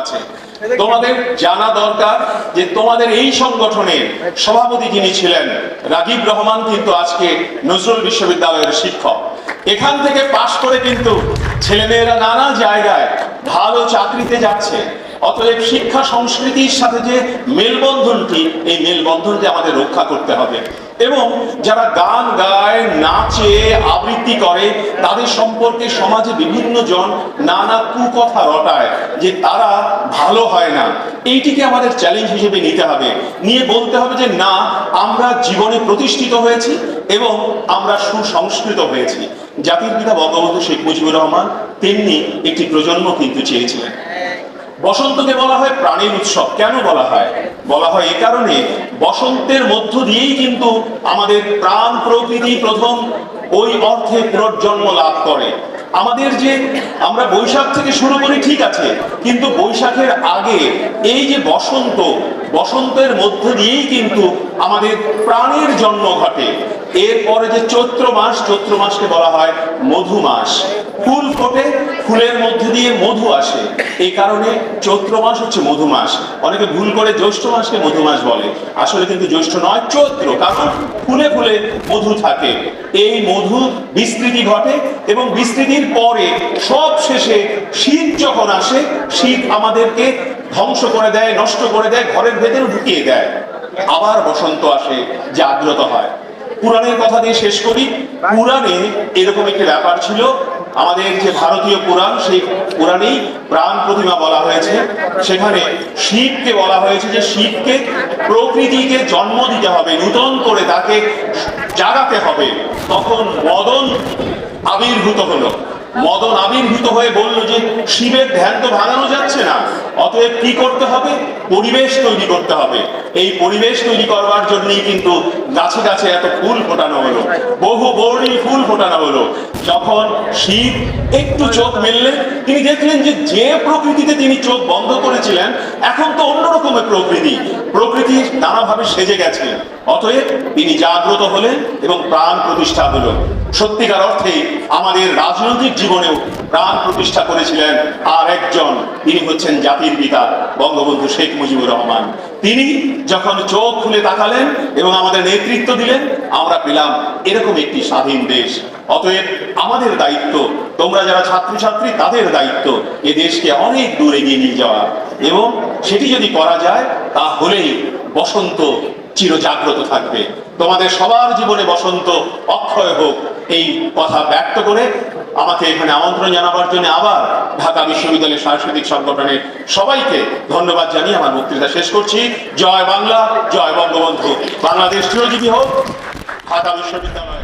আছে। তোমাদের জানা দরকার যে তোমাদের এই সংগঠনের সভাপতি যিনি ছিলেন, রাগিব রহমান কিন্তু আজকে নজরুল বিশ্ববিদ্যালয়ের শিক্ষক। এখান থেকে পাশ করে কিন্তু ছেলেমেয়েরা নানা জায়গায় ভালো চাকরিতে যাচ্ছে। অতএব শিক্ষা সংস্কৃতির সাথে যে মেলবন্ধনটি, এই মেলবন্ধনটি আমাদের রক্ষা করতে হবে। এবং যারা গান গায়, নাচে, আবৃত্তি করে, তাদের সম্পর্কে সমাজে বিভিন্ন জন নানা কুকথা রটায় যে তারা ভালো হয় না। এইটিকে আমাদের চ্যালেঞ্জ হিসেবে নিতে হবে। নিয়ে বলতে হবে যে, না, আমরা জীবনে প্রতিষ্ঠিত হয়েছি এবং আমরা সুসংস্কৃত হয়েছি। জাতির পিতা বঙ্গবন্ধু শেখ মুজিবুর রহমান, তেমনি একটি প্রজন্ম কিন্তু চেয়েছিলেন। বসন্তকে বলা হয় প্রাণীর উৎসব। কেন বলা হয়? বলা হয় এ কারণে বসন্তের মধ্য দিয়েই কিন্তু আমাদের প্রাণ প্রকৃতি প্রথম ওই অর্থে পুনর্জন্ম লাভ করে। আমাদের যে আমরা বৈশাখ থেকে শুরু করি ঠিক আছে, কিন্তু বৈশাখের আগে এই যে বসন্ত, বসন্তের মধ্য দিয়েই কিন্তু আমাদের প্রাণের জন্ম ঘটে। এরপরে যে চৈত্র মাস, চৈত্র মাসকে বলা হয় মধু মাস। ফুল ফোটে, ফুলের মধ্যে দিয়ে মধু আসে। এই কারণে চৈত্র মাস হচ্ছে মধু মাস। অনেকে ভুল করে জ্যৈষ্ঠ মাসকে মধু মাস বলে। আসলে কিন্তু জ্যৈষ্ঠ নয়, চৈত্র। কারণ ফুলে ফুলে মধু থাকে। এই মধু বিস্তৃতি ঘটে এবং বিস্তৃতির পরে সব শেষে শীত যখন আসে, শীত আমাদেরকে ধ্বংস করে দেয়, নষ্ট করে দেয়, ঘরের ভেতরে ঢুকিয়ে দেয়। আবার বসন্ত আসে, জাগ্রত হয়। পুরাণের কথা দিয়ে শেষ করি। পুরাণে এরকম একটি ব্যাপার ছিল। আমাদের যে ভারতীয় পুরাণ সেই পুরাণেই প্রাণ প্রতিমা বলা হয়েছে। সেখানে শিবকে বলা হয়েছে যে শিবকে প্রকৃতিকে জন্ম দিতে হবে, নূতন করে তাকে জাগাতে হবে। তখন মদন আবির্ভূত হলো। মদন আবির্ভূত হয়ে বলল যে, শিবের ধ্যান তো ভাঙানো যাচ্ছে না। অতএব কি করতে হবে? পরিবেশ তৈরি করতে হবে। এই পরিবেশ তৈরি করবার জন্যই কিন্তু গাছে গাছে এত ফুল ফোটানো হলো। বহু বর্ণী ফুল ফোটানো হলো। যখন শিব একটু চোখ মেললেন তিনি দেখলেন যে যে প্রকৃতিতে তিনি চোখ বন্ধ করেছিলেন, এখন তো অন্য রকমের প্রকৃতি। প্রকৃতি নানাভাবে সেজে গেছে। অতএব তিনি জাগ্রত হলেন এবং প্রাণ প্রতিষ্ঠা হলো। সত্যিকার অর্থে আমাদের রাজনৈতিক জীবনেও প্রাণ প্রতিষ্ঠা করেছিলেন আর একজন তিনি হচ্ছেন জাতির পিতা, বঙ্গবন্ধু শেখ মুজিবুর রহমান। তিনি যখন চোখ খুলে তাকালেন এবং আমাদের নেতৃত্ব দিলেন, আমরা পেলাম এরকম একটি স্বাধীন দেশ। অতএব আমাদের দায়িত্ব, তোমরা যারা ছাত্রছাত্রী, তাদের দায়িত্ব এ দেশকে অনেক দূর এগিয়ে নিয়ে যাওয়া। এবং সেটি যদি করা যায়, তাহলেই বসন্ত চিরজাগ্রত থাকবে। তোমাদের সবার জীবনে বসন্ত অক্ষয় হোক, এই কথা ব্যক্ত করে আমাকে এখানে আমন্ত্রণ জানাবার জন্য আবার ঢাকা বিশ্ববিদ্যালয়ের সাংস্কৃতিক সংগঠনের সবাইকে ধন্যবাদ জানিয়ে আমার বক্তৃতা শেষ করছি। জয় বাংলা, জয় বঙ্গবন্ধু। বাংলাদেশ চিরজীবী হোক, ঢাকা বিশ্ববিদ্যালয়।